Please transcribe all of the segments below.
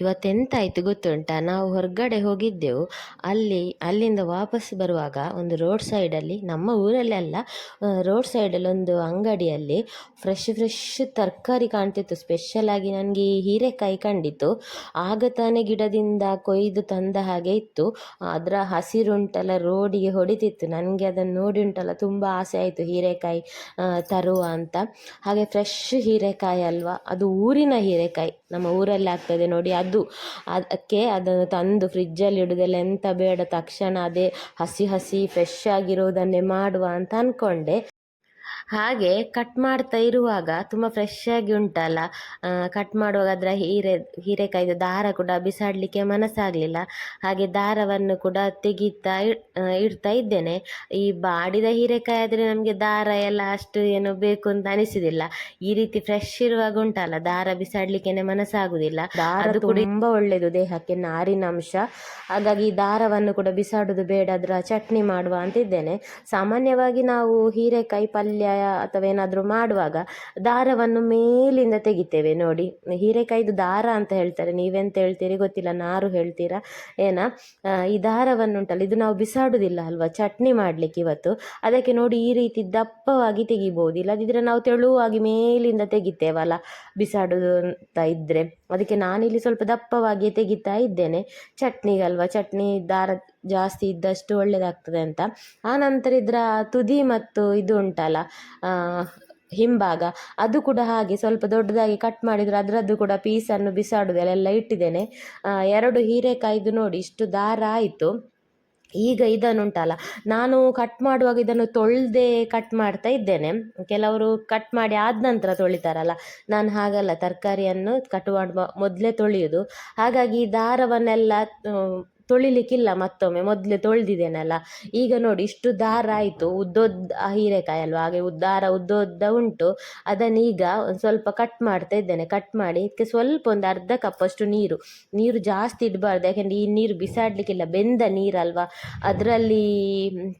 ಇವತ್ತೆಂತಾಯ್ತು ಗೊತ್ತುಂಟ? ನಾವು ಹೊರಗಡೆ ಹೋಗಿದ್ದೆವು. ಅಲ್ಲಿ, ಅಲ್ಲಿಂದ ವಾಪಸ್ ಬರುವಾಗ ಒಂದು ರೋಡ್ ಸೈಡಲ್ಲಿ, ನಮ್ಮ ಊರಲ್ಲಿ ಅಲ್ಲ ರೋಡ್ ಸೈಡಲ್ಲಿ ಒಂದು ಅಂಗಡಿಯಲ್ಲಿ ಫ್ರೆಶ್ ಫ್ರೆಶ್ ತರಕಾರಿ ಕಾಣ್ತಿತ್ತು. ಸ್ಪೆಷಲ್ ಆಗಿ ನನಗೆ ಈ ಹೀರೆಕಾಯಿ ಕಂಡಿತ್ತು. ಆಗ ತಾನೇ ಗಿಡದಿಂದ ಕೊಯ್ದು ತಂದ ಹಾಗೆ ಇತ್ತು. ಅದರ ಹಸಿರುಂಟಲ್ಲ, ರೋಡಿಗೆ ಹೊಡಿತಿತ್ತು. ನನಗೆ ಅದನ್ನು ನೋಡಿ ಉಂಟಲ್ಲ, ತುಂಬ ಆಸೆ ಆಯಿತು ಹೀರೆಕಾಯಿ ತರುವ ಅಂತ. ಹಾಗೆ ಫ್ರೆಶ್ ಹೀರೆಕಾಯಿ ಅಲ್ವಾ? ಅದು ಊರಿನ ಹೀರೆಕಾಯಿ. ನಮ್ಮ ಊರಲ್ಲಿ ಆಗ್ತದೆ ನೋಡಿ ಅದಕ್ಕೆ ಅದನ್ನು ತಂದು ಫ್ರಿಜ್ಜಲ್ಲಿ ಇಡೋದೆಲ್ಲ ಎಂತ ಬೇಡ, ತಕ್ಷಣ ಅದೇ ಹಸಿ ಹಸಿ ಫ್ರೆಶ್ ಆಗಿರೋದನ್ನೇ ಮಾಡುವ ಅಂತ ಅಂದ್ಕೊಂಡೆ ಹಾಗೆ ಕಟ್ ಮಾಡ್ತಾ ಇರುವಾಗ ತುಂಬ ಫ್ರೆಶ್ ಆಗಿ ಉಂಟಲ್ಲ. ಕಟ್ ಮಾಡುವಾಗ ಅದರ ಹೀರೆ ಹೀರೆಕಾಯಿದ ದಾರ ಕೂಡ ಬಿಸಾಡಲಿಕ್ಕೆ ಮನಸ್ಸಾಗಲಿಲ್ಲ. ಹಾಗೆ ದಾರವನ್ನು ಕೂಡ ತೆಗಿತಾ ಇಡ್- ಇಡ್ತಾ ಇದ್ದೇನೆ. ಈ ಬಾಡಿದ ಹೀರೆಕಾಯಿ ಆದರೆ ನಮಗೆ ದಾರ ಎಲ್ಲ ಅಷ್ಟು ಏನು ಬೇಕು ಅಂತ ಅನಿಸುದಿಲ್ಲ. ಈ ರೀತಿ ಫ್ರೆಶ್ ಇರುವಾಗ ಉಂಟಲ್ಲ ದಾರ ಬಿಸಾಡ್ಲಿಕ್ಕೆನೆ ಮನಸ್ಸಾಗುದಿಲ್ಲ. ದಾರ ಕೂಡ ತುಂಬಾ ಒಳ್ಳೆಯದು ದೇಹಕ್ಕೆ ನಾರಿನ ಅಂಶ. ಹಾಗಾಗಿ ಈ ದಾರವನ್ನು ಕೂಡ ಬಿಸಾಡುದು ಬೇಡ ಅದರ ಚಟ್ನಿ ಮಾಡುವ ಅಂತ ಇದ್ದೇನೆ. ಸಾಮಾನ್ಯವಾಗಿ ನಾವು ಹೀರೆಕಾಯಿ ಪಲ್ಯ ಅಥವಾ ಏನಾದರೂ ಮಾಡುವಾಗ ದಾರವನ್ನು ಮೇಲಿಂದ ತೆಗಿತೇವೆ. ನೋಡಿ, ಹೀರೆಕಾಯ್ದು ದಾರ ಅಂತ ಹೇಳ್ತಾರೆ. ನೀವೆಂತ ಹೇಳ್ತೀರಿ ಗೊತ್ತಿಲ್ಲ, ನಾರು ಹೇಳ್ತೀರಾ? ಏನ? ಈ ದಾರವನ್ನು ಉಂಟಲ್ಲ ಇದು ನಾವು ಬಿಸಾಡುವುದಿಲ್ಲ ಅಲ್ವಾ? ಚಟ್ನಿ ಮಾಡ್ಲಿಕ್ಕೆ ಇವತ್ತು. ಅದಕ್ಕೆ ನೋಡಿ ಈ ರೀತಿ ದಪ್ಪವಾಗಿ ತೆಗಿಬೋದು. ಇಲ್ಲದಿದ್ದರೆ ನಾವು ತೆಳುವಾಗಿ ಮೇಲಿಂದ ತೆಗಿತೇವಲ್ಲ ಬಿಸಾಡುದು ಅಂತ ಇದ್ರೆ. ಅದಕ್ಕೆ ನಾನಿಲ್ಲಿ ಸ್ವಲ್ಪ ದಪ್ಪವಾಗಿ ತೆಗಿತಾ ಇದ್ದೇನೆ. ಚಟ್ನಿಗಲ್ವಾ ಚಟ್ನಿ ದಾರ ಜಾಸ್ತಿ ಇದ್ದಷ್ಟು ಒಳ್ಳೆಯದಾಗ್ತದೆ ಅಂತ. ಆ ನಂತರ ಇದರ ತುದಿ ಮತ್ತು ಇದು ಉಂಟಲ್ಲ ಹಿಂಭಾಗ. ಅದು ಕೂಡ ಹಾಗೆ ಸ್ವಲ್ಪ ದೊಡ್ಡದಾಗಿ ಕಟ್ ಮಾಡಿದರೆ ಅದರದ್ದು ಕೂಡ ಪೀಸನ್ನು ಬಿಸಾಡುದು, ಎಲ್ಲ ಇಟ್ಟಿದ್ದೇನೆ. ಎರಡು ಹೀರೆಕಾಯಿದು ನೋಡಿ, ಇಷ್ಟು ದಾರ ಆಯಿತು. ಈಗ ಇದನ್ನುಂಟಲ್ಲ, ನಾನು ಕಟ್ ಮಾಡುವಾಗ ಇದನ್ನು ತೊಳೆದೇ ಕಟ್ ಮಾಡ್ತಾ ಇದ್ದೇನೆ. ಕೆಲವರು ಕಟ್ ಮಾಡಿ ಆದ ನಂತರ ತೊಳಿತಾರಲ್ಲ, ನಾನು ಹಾಗಲ್ಲ, ತರಕಾರಿಯನ್ನು ಕಟ್ ಮಾಡುವ ಮೊದಲೇ ತೊಳೆಯೋದು. ಹಾಗಾಗಿ ದಾರವನ್ನೆಲ್ಲ ತೊಳಿಲಿಕ್ಕಿಲ್ಲ ಮತ್ತೊಮ್ಮೆ, ಮೊದಲೇ ತೊಳೆದಿದ್ದೇನಲ್ಲ. ಈಗ ನೋಡಿ, ಇಷ್ಟು ದಾರ ಆಯಿತು, ಉದ್ದೋದ್ದ ಹೀರೆಕಾಯಿ ಅಲ್ವಾ, ಹಾಗೆ ದಾರ ಉದ್ದೋದ್ದ ಉಂಟು. ಅದನ್ನೀಗ ಒಂದು ಸ್ವಲ್ಪ ಕಟ್ ಮಾಡ್ತಾ ಇದ್ದೇನೆ ಕಟ್ ಮಾಡಿ ಇದಕ್ಕೆ ಸ್ವಲ್ಪ ಒಂದು ಅರ್ಧ ಕಪ್ಪಷ್ಟು ನೀರು. ನೀರು ಜಾಸ್ತಿ ಇಡಬಾರ್ದು, ಯಾಕೆಂದರೆ ಈ ನೀರು ಬಿಸಾಡಲಿಕ್ಕಿಲ್ಲ, ಬೆಂದ ನೀರಲ್ವಾ. ಅದರಲ್ಲಿ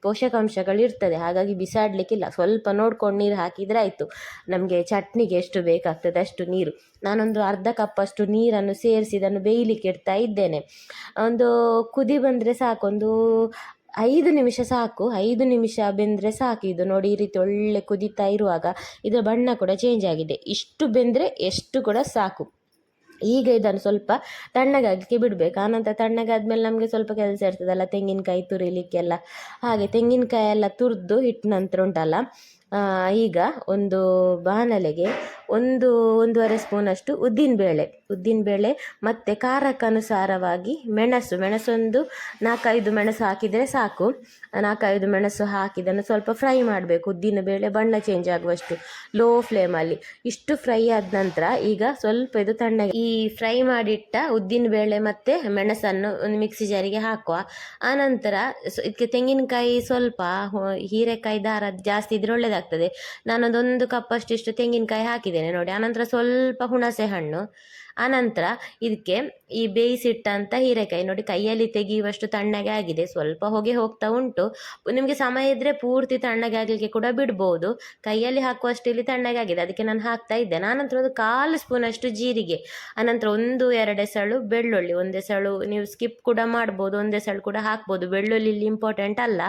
ಪೋಷಕಾಂಶಗಳು ಇರ್ತದೆ, ಹಾಗಾಗಿ ಬಿಸಾಡಲಿಕ್ಕಿಲ್ಲ. ಸ್ವಲ್ಪ ನೋಡ್ಕೊಂಡು ನೀರು ಹಾಕಿದರೆ ಆಯಿತು. ನಮಗೆ ಚಟ್ನಿಗೆ ಎಷ್ಟು ಬೇಕಾಗ್ತದೆ ಅಷ್ಟು ನೀರು. ನಾನೊಂದು ಅರ್ಧ ಕಪ್ಪಷ್ಟು ನೀರನ್ನು ಸೇರಿಸಿ ಇದನ್ನು ಬೇಯಲಿಕ್ಕೆ ಇಡ್ತಾ ಇದ್ದೇನೆ. ಒಂದು ಕುದಿ ಬಂದರೆ ಸಾಕು, ಒಂದು ಐದು ನಿಮಿಷ ಸಾಕು, ಐದು ನಿಮಿಷ ಬೆಂದರೆ ಸಾಕು. ಇದು ನೋಡಿ ಈ ರೀತಿ ಒಳ್ಳೆ ಕುದೀತಾ ಇರುವಾಗ ಇದರ ಬಣ್ಣ ಕೂಡ ಚೇಂಜ್ ಆಗಿದೆ. ಇಷ್ಟು ಬೆಂದರೆ ಎಷ್ಟು ಕೂಡ ಸಾಕು. ಈಗ ಇದನ್ನು ಸ್ವಲ್ಪ ತಣ್ಣಗಾಗಲಿಕ್ಕೆ ಬಿಡಬೇಕು. ಆನಂತರ ತಣ್ಣಗಾದ್ಮೇಲೆ ನಮಗೆ ಸ್ವಲ್ಪ ಕೆಲಸ ಇರ್ತದಲ್ಲ, ತೆಂಗಿನಕಾಯಿ ತುರಿಲಿಕ್ಕೆಲ್ಲ. ಹಾಗೆ ತೆಂಗಿನಕಾಯಿ ಎಲ್ಲ ತುರಿದು ಹಿಟ್ಟು ನಂತರ ಉಂಟಲ್ಲ ಈಗ ಒಂದು ಬಾಣಲೆಗೆ ಒಂದು, ಒಂದೂವರೆ ಸ್ಪೂನಷ್ಟು ಉದ್ದಿನಬೇಳೆ ಉದ್ದಿನಬೇಳೆ ಮತ್ತು ಖಾರಕ್ಕನುಸಾರವಾಗಿ ಮೆಣಸು, ಮೆಣಸೊಂದು ನಾಲ್ಕೈದು ಮೆಣಸು ಹಾಕಿದರೆ ಸಾಕು. ನಾಲ್ಕೈದು ಮೆಣಸು ಹಾಕಿದನ್ನು ಸ್ವಲ್ಪ ಫ್ರೈ ಮಾಡಬೇಕು. ಉದ್ದಿನಬೇಳೆ ಬಣ್ಣ ಚೇಂಜ್ ಆಗುವಷ್ಟು ಲೋ ಫ್ಲೇಮಲ್ಲಿ ಇಷ್ಟು ಫ್ರೈ ಆದ ನಂತರ ಈಗ ಸ್ವಲ್ಪ ಇದು ತಣ್ಣಗೆ, ಈ ಫ್ರೈ ಮಾಡಿಟ್ಟ ಉದ್ದಿನಬೇಳೆ ಮತ್ತು ಮೆಣಸನ್ನು ಒಂದು ಮಿಕ್ಸಿ ಜಾರಿಗೆ ಹಾಕುವ. ಆನಂತರ ಇದಕ್ಕೆ ತೆಂಗಿನಕಾಯಿ ಸ್ವಲ್ಪ ಹೀರೆಕಾಯಿ ದಾರ ಜಾಸ್ತಿ ಇದ್ರೆ ಒಳ್ಳೆಯದಾಗ್ತದೆ ನಾನೊಂದೊಂದು ಕಪ್ಪಷ್ಟು ಇಷ್ಟು ತೆಂಗಿನಕಾಯಿ ಹಾಕಿದ್ದೇನೆ ನೋಡಿ. ಆನಂತರ ಸ್ವಲ್ಪ ಹುಣಸೆ ಹಣ್ಣು ಆನಂತರ ಇದಕ್ಕೆ ಈ ಬೇಯಿಸಿಟ್ಟಂಥ ಹೀರೆಕಾಯಿ ನೋಡಿ ಕೈಯಲ್ಲಿ ತೆಗೆಯುವಷ್ಟು ತಣ್ಣಗೆ ಆಗಿದೆ. ಸ್ವಲ್ಪ ಹೊಗೆ ಹೋಗ್ತಾ ಉಂಟು. ನಿಮಗೆ ಸಮಯ ಇದ್ದರೆ ಪೂರ್ತಿ ತಣ್ಣಗೆ ಆಗಲಿಕ್ಕೆ ಕೂಡ ಬಿಡ್ಬೋದು. ಕೈಯಲ್ಲಿ ಹಾಕುವಷ್ಟು ಇಲ್ಲಿ ತಣ್ಣಗೆ ಆಗಿದೆ. ಅದಕ್ಕೆ ನಾನು ಹಾಕ್ತಾ ಇದ್ದೆ. ಆನಂತರ ಒಂದು ಕಾಲು ಸ್ಪೂನಷ್ಟು ಜೀರಿಗೆ, ಆನಂತರ ಒಂದು, ಎರಡು ಎಸಳು ಬೆಳ್ಳುಳ್ಳಿ, ಒಂದು ಎಸಳು ನೀವು ಸ್ಕಿಪ್ ಕೂಡ ಮಾಡ್ಬೋದು, ಒಂದು ಎಸಳು ಕೂಡ ಹಾಕ್ಬೋದು. ಬೆಳ್ಳುಳ್ಳಿ ಇಲ್ಲಿ ಇಂಪಾರ್ಟೆಂಟ್ ಅಲ್ಲ.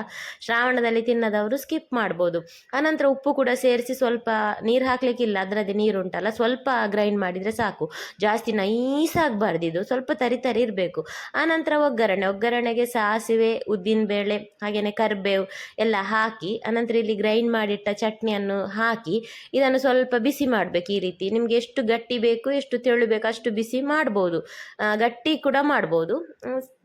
ಶ್ರಾವಣದಲ್ಲಿ ತಿನ್ನದವರು ಸ್ಕಿಪ್ ಮಾಡ್ಬೋದು. ಆನಂತರ ಉಪ್ಪು ಕೂಡ ಸೇರಿಸಿ ಸ್ವಲ್ಪ ನೀರು ಹಾಕ್ಲಿಕ್ಕಿಲ್ಲ. ಅದರದ್ದೇ ನೀರು ಉಂಟಲ್ಲ ಸ್ವಲ್ಪ ಗ್ರೈಂಡ್ ಮಾಡಿದರೆ ಸಾಕು. ಜಾಸ್ತಿ ನೈಸ್ ಆಗಬಾರ್ದು ಇದು ಸ್ವಲ್ಪ ತರಿ ತರಿ ಇರಬೇಕು. ಆನಂತರ ಒಗ್ಗರಣೆ. ಒಗ್ಗರಣೆಗೆ ಸಾಸಿವೆ ಉದ್ದಿನಬೇಳೆ ಹಾಗೆಯೇ ಕರಿಬೇವು ಎಲ್ಲ ಹಾಕಿ ಆನಂತರ ಇಲ್ಲಿ ಗ್ರೈಂಡ್ ಮಾಡಿಟ್ಟ ಚಟ್ನಿಯನ್ನು ಹಾಕಿ, ಇದನ್ನು ಸ್ವಲ್ಪ ಬಿಸಿ ಮಾಡಬೇಕು ಈ ರೀತಿ. ನಿಮಗೆ ಎಷ್ಟು ಗಟ್ಟಿ ಬೇಕು, ಎಷ್ಟು ತೆಳು ಬೇಕು ಅಷ್ಟು ಬಿಸಿ ಮಾಡ್ಬೋದು. ಗಟ್ಟಿ ಕೂಡ ಮಾಡ್ಬೋದು.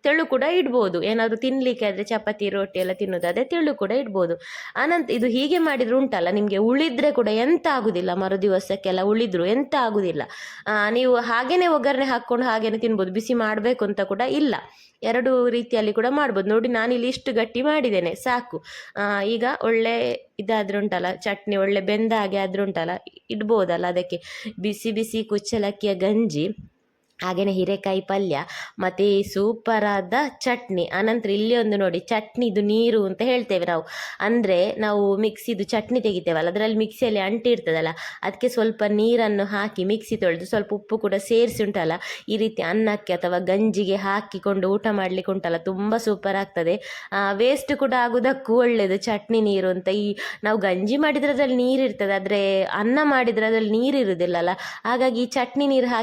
ತೆಳು ಕೂಡ ಇಡ್ಬೋದು. ಏನಾದರೂ ತಿನ್ನಲಿಕ್ಕೆ ಆದರೆ ಚಪಾತಿ ರೊಟ್ಟಿ ಎಲ್ಲ ತಿನ್ನೋದಾದರೆ ತೆಳು ಕೂಡ ಇಡ್ಬೋದು. ಅನಂತ ಇದು ಹೀಗೆ ಮಾಡಿದರೆ ಉಂಟಲ್ಲ, ನಿಮಗೆ ಉಳಿದರೆ ಕೂಡ ಎಂತ ಆಗುದಿಲ್ಲ, ಮರುದಿವಸಕ್ಕೆಲ್ಲ ಉಳಿದ್ರು ಎಂತ ಆಗುದಿಲ್ಲ. ನೀವು ಹಾಗೇನೆ ಒಗ್ಗರಣೆ ಹಾಕ್ಕೊಂಡು ಹಾಗೇನೆ ತಿನ್ಬೋದು, ಬಿಸಿ ಮಾಡಬೇಕು ಅಂತ ಕೂಡ ಇಲ್ಲ. ಎರಡು ರೀತಿಯಲ್ಲಿ ಕೂಡ ಮಾಡ್ಬೋದು. ನೋಡಿ, ನಾನಿಲ್ಲಿ ಇಷ್ಟು ಗಟ್ಟಿ ಮಾಡಿದ್ದೇನೆ, ಸಾಕು. ಈಗ ಒಳ್ಳೆ ಇದಾದ್ರೂ ಉಂಟಲ್ಲ, ಚಟ್ನಿ ಒಳ್ಳೆ ಬೆಂದ ಹಾಗೆ ಆದ್ರೂ ಉಂಟಲ್ಲ, ಇಡ್ಬೋದಲ್ಲ ಅದಕ್ಕೆ. ಬಿಸಿ ಬಿಸಿ ಕುಚ್ಚಲಕ್ಕಿಯ ಗಂಜಿ. ಹಾಗೆಯೇ ಹೀರೆಕಾಯಿ ಪಲ್ಯ, ಮತ್ತು ಸೂಪರಾದ ಚಟ್ನಿ. ಆನಂತರ ಇಲ್ಲಿ ಒಂದು ನೋಡಿ, ಚಟ್ನಿದು ನೀರು ಅಂತ ಹೇಳ್ತೇವೆ ನಾವು. ಅಂದರೆ ನಾವು ಮಿಕ್ಸಿದು ಚಟ್ನಿ ತೆಗಿತೇವಲ್ಲ, ಅದರಲ್ಲಿ ಮಿಕ್ಸಿಯಲ್ಲಿ ಅಂಟಿ ಇರ್ತದಲ್ಲ ಅದಕ್ಕೆ ಸ್ವಲ್ಪ ನೀರನ್ನು ಹಾಕಿ ಮಿಕ್ಸಿ ತೊಳೆದು ಸ್ವಲ್ಪ ಉಪ್ಪು ಕೂಡ ಸೇರಿಸಿ ಉಂಟಲ್ಲ, ಈ ರೀತಿ ಅನ್ನಕ್ಕೆ ಅಥವಾ ಗಂಜಿಗೆ ಹಾಕಿಕೊಂಡು ಊಟ ಮಾಡಲಿಕ್ಕೆ ಉಂಟಲ್ಲ, ತುಂಬ ಸೂಪರ್ ಆಗ್ತದೆ. ವೇಸ್ಟ್ ಕೂಡ ಆಗೋದಕ್ಕೂ ಒಳ್ಳೆಯದು ಚಟ್ನಿ ನೀರು ಅಂತ. ಈ, ನಾವು ಗಂಜಿ ಮಾಡಿದ್ರೆ ಅದರಲ್ಲಿ ನೀರು ಇರ್ತದೆ ಆದರೆ ಅನ್ನ ಮಾಡಿದರೆ ಅದರಲ್ಲಿ ನೀರು ಇರುವುದಿಲ್ಲಲ್ಲ ಹಾಗಾಗಿ ಈ ಚಟ್ನಿ ನೀರು ಹಾಕಿ